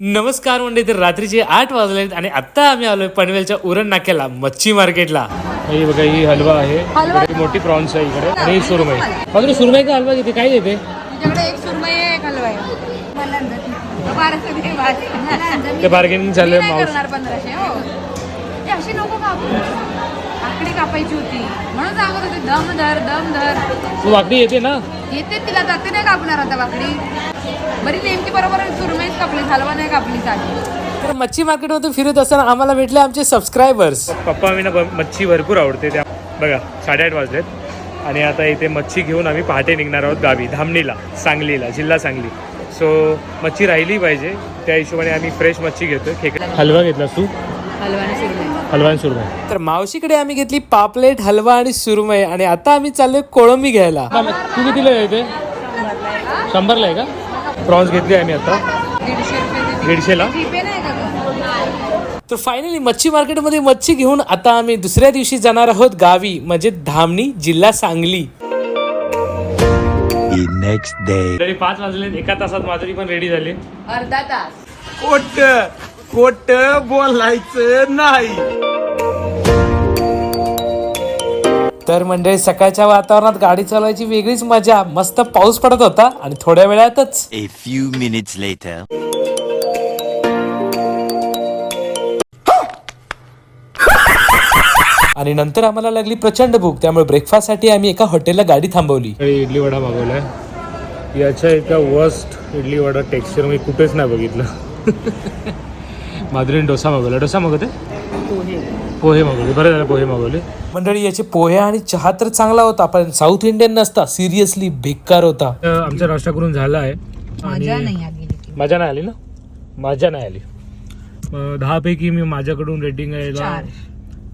नमस्कार म्हणजे तर रात्रीचे आठ वाजले आहेत आणि आत्ता आम्ही आलोय पनवेलच्या उरण नाक्याला मच्छी मार्केटला. ही बघा ही हलवा आहे. इकडे मोठी प्रॉन्स आहे इकडे. आणि सुरमई. मात्र सुरमईचा हलवा किती काय देते तुमच्याकडे एक सुरमई आहे एक हलवा आहे. बाराशे दे, बाराशे. ते बार्गेनिंग मी चाललंय नाही माऊस करणार पंधराशे हो. कापायची होती. म्हणून सांगत होते दम धर दम धर. तू वाकडी येते ना? येते तिला जाते नाही कापणार आता बाकडी बरी नेमकी बरोबर कापली हलवा नाही कापली चालेल तर मच्छी मार्केटमधून फिरत असताना आम्हाला भेटले आमचे सबस्क्रायबर्स पप्पा आम्ही ना मच्छी भरपूर आवडते. त्या बघा साडेआठ वाजलेत. आणि आता इथे मच्छी घेऊन आम्ही पहाटे निघणार आहोत गावी धामणीला सांगलीला जिल्हा सांगली. सो मच्छी राहिली पाहिजे. त्या हिशोबाने आम्ही फ्रेश मच्छी घेतोय. खेकडा हलवा घेतला तू? हलवा आणि सुरमई. तर मावशीकडे आम्ही घेतली पापलेट हलवा आणि सुरमई. आणि आता आम्ही चाललोय कोळंबी घ्यायला. तू कितीला येते शंभरला आहे का? प्रॉन्स घेतली आम्ही आता. दीडशेला? तर फायनली मच्छी मार्केटमध्ये मच्छी घेऊन आता आम्ही दुसऱ्या दिवशी जाणार आहोत गावी म्हणजे धामणी जिल्हा सांगली. The next day. तरी पाच वाजले एका तासात माधुरी पण रेडी झाली. अर्धा तास. खोट खोट बोलायचं नाही. तर म्हणजे सकाळच्या वातावरणात गाडी चालवायची वेगळीच मजा. मस्त पाऊस पडत होता आणि थोड्या वेळातच A few minutes later. आणि नंतर आम्हाला लागली प्रचंड भूक. त्यामुळे ब्रेकफास्टसाठी आम्ही एका हॉटेलला गाडी थांबवली. इडली वडा मागवलाय. याच्या एका वर्स्ट इडली वडा टेक्स्चर मी कुठेच नाही बघितलं. माधुरीने डोसा मागवला. डोसा मागवते? पोहे. मागवले बरं झालं पोहे मागवले. मंडळी याचे पोहे आणि चहा तर चांगला होता पण साऊथ इंडियन नसता सिरियसली बेकार होता. आमचा नाश्ता करून झाला आहे. मजा नाही आली ती. मजा नाही आली ना? मजा नाही आली. दहा पैकी मी माझ्याकडून रेटिंग आहे चार.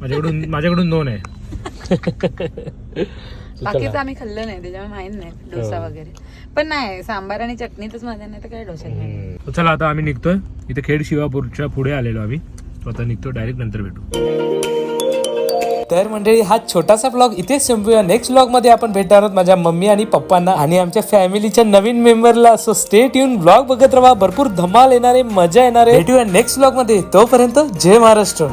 माझ्याकडून माझ्याकडून दोन आहे. बाकीचं आम्ही खाल्लं नाही त्याच्यामुळे माहीत नाही डोसा हो. वगैरे. पण नाही सांबार आणि चटणीतच मजा नाही तर काय डोसा. चला आता आम्ही निघतोय. इथे खेड शिवापूरच्या पुढे आलेलो आम्ही. तो आता निघतो डायरेक्ट नंतर भेटू. तर मंडळी हा छोटासा ब्लॉग इथेच संपूया. नेक्स्ट ब्लॉगमध्ये आपण भेटणार आहोत माझ्या मम्मी आणि पप्पांना आणि आमच्या फॅमिलीच्या नवीन मेंबरला सो स्टेट येऊन ब्लॉग बघत राहा. भरपूर धमाल येणारे मजा येणारे. भेटूया नेक्स्ट ब्लॉगमध्ये. तोपर्यंत जय महाराष्ट्र.